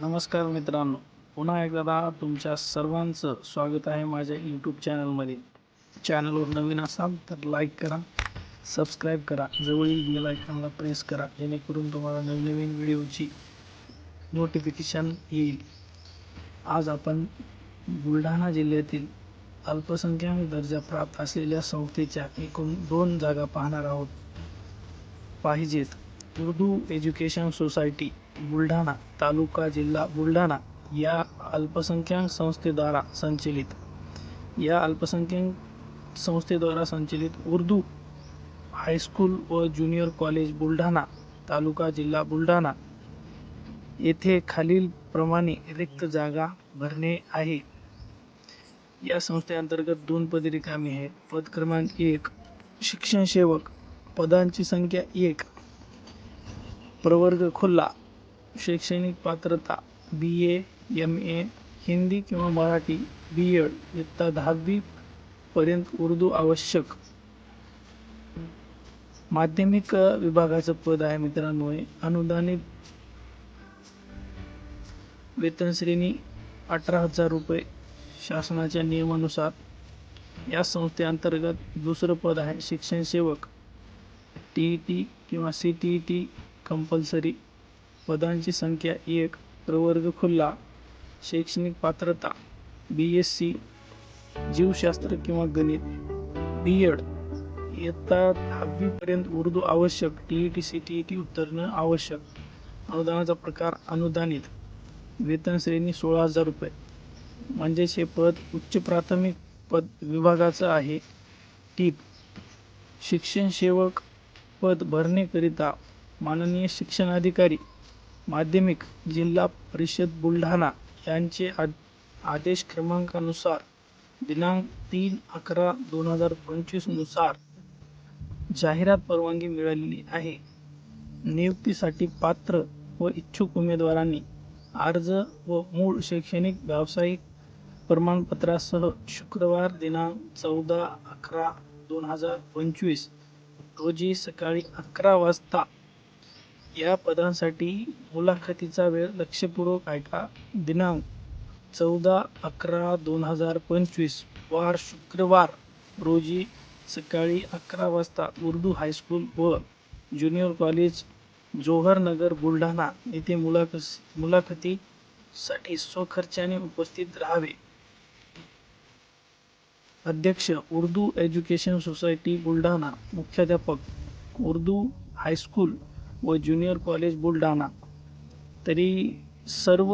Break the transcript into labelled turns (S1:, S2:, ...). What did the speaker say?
S1: नमस्कार मित्रांनो. पुन्हा एकदा तुमच्या सर्वांचं स्वागत आहे माझ्या यूट्यूब चॅनलमध्ये चॅनलवर नवीन असाल तर लाईक करा सबस्क्राईब करा जवळील बेल आयकॉनला प्रेस करा जेणेकरून तुम्हाला नवनवीन व्हिडिओची नोटिफिकेशन येईल. आज आपण बुलढाणा जिल्ह्यातील अल्पसंख्याक दर्जा प्राप्त असलेल्या संस्थेच्या एकूण दोन जागा पाहणार आहोत. पाहिजेत. उर्दू एज्युकेशन सोसायटी बुलढाणा तालुका जिल्हा बुलढाणा या अल्पसंख्याक संस्थेद्वारा संचलित. या अल्पसंख्याक संस्थेद्वारा संचलित उर्दू हायस्कूल व ज्युनियर कॉलेज बुलढाणा तालुका जिल्हा बुलढाणा येथे खालीलप्रमाणे रिक्त जागा भरणे आहे. या संस्थेअंतर्गत दोन पदे रिकामी आहेत. पद क्रमांक एक शिक्षण सेवक. पदांची संख्या एक प्रवर्ग खुल्ला शैक्षणिक पात्रता बी ए एम ए हिंदी किंवा मराठी बी एड इयत्ता दहावी पर्यंत उर्दू आवश्यक माध्यमिक विभागाचं पद आहे मित्रांनो हे. अनुदानित वेतन श्रेणी अठरा हजार रुपये शासनाच्या नियमानुसार या संस्थेअंतर्गत दुसरं पद आहे शिक्षण सेवक टी ई टी किंवा C T E T compulsory पदांची संख्या एक. प्रवर्ग खुल्ला शैक्षणिक पात्रता. बी एस सी जीवशास्त्र किंवा गणित. बी एड इयत्ता दहावीपर्यंत उर्दू आवश्यक. T E T C T E T उत्तीर्ण आवश्यक. अनुदानाचा प्रकार अनुदानित. वेतन श्रेणी सोळा हजार रुपये. म्हणजेच हे पद उच्च प्राथमिक पद विभागाचं आहे. टीप शिक्षण सेवक पद भरण्याकरिता माननीय शिक्षणाधिकारी माध्यमिक जिल्हा परिषद बुलढाणा यांचे आ आदेश क्रमांकानुसार दिनांक तीन अकरा दोन हजार पंचवीसनुसार जाहिरात परवानगी मिळालेली आहे. नियुक्तीसाठी पात्र व इच्छुक उमेदवारांनी अर्ज व मूळ शैक्षणिक व्यावसायिक प्रमाणपत्रासह शुक्रवार दिनांक चौदा अकरा दोन हजार पंचवीस रोजी सकाळी अकरा वाजता या पदांसाठी मुलाखतीचा वेळ लक्षपूर्वक ऐका. दिनांक चौदा अकरा दोन हजार पंचवीस. वार शुक्रवार रोजी सकाळी अकरा वाजता उर्दू हायस्कूल व ज्युनियर कॉलेज जोहरनगर बुलढाणा येथे मुलाखस मुलाखतीसाठी स्वखर्चाने उपस्थित राहावे. अध्यक्ष उर्दू एज्युकेशन सोसायटी बुलढाणा मुख्याध्यापक उर्दू हायस्कूल व ज्युनियर कॉलेज बुलढाणा. तरी सर्व